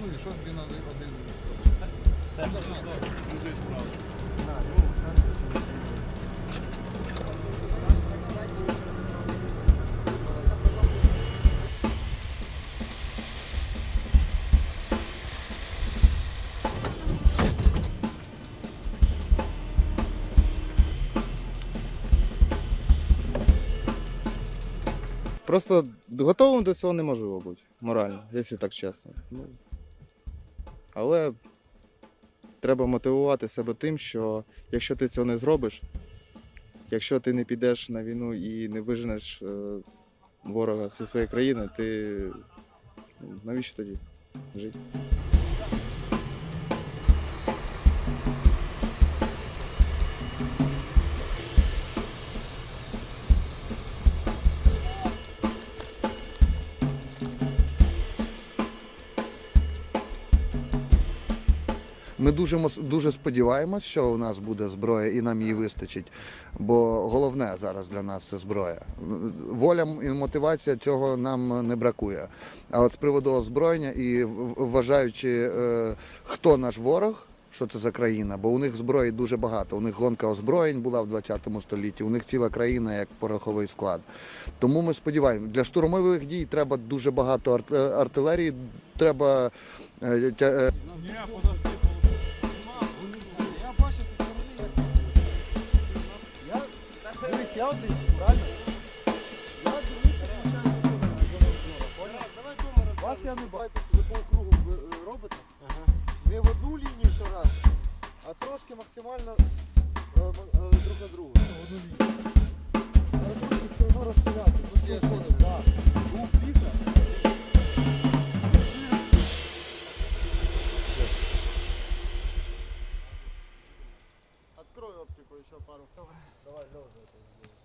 ну і що він один. Просто готовим до цього неможливо бути, морально, якщо так чесно. Але треба мотивувати себе тим, що якщо ти цього не зробиш, якщо ти не підеш на війну і не виженеш е, ворога зі своєї країни, ти ну, навіщо тоді жити? Ми дуже дуже сподіваємось, що у нас буде зброя і нам її вистачить. Бо головне зараз для нас це зброя. Воля і мотивація цього нам не бракує. А от з приводу озброєння і вважаючи, е, хто наш ворог. Що це за країна? Бо у них зброї дуже багато. У них гонка озброєнь була в 20 столітті, у них ціла країна як пороховий склад. Тому ми сподіваємося, для штурмових дій треба дуже багато е, артилерії, треба я один, правильно? Я дивлюся, включаю Вас я не бачу, ви по кругу е, робите. Не в одну лінію щораз, а трошки максимально е, м- е, друг на другу. Одну лінію. Але трошки все одно розширяти. Тут є Pois só para o... Não, não, não, não.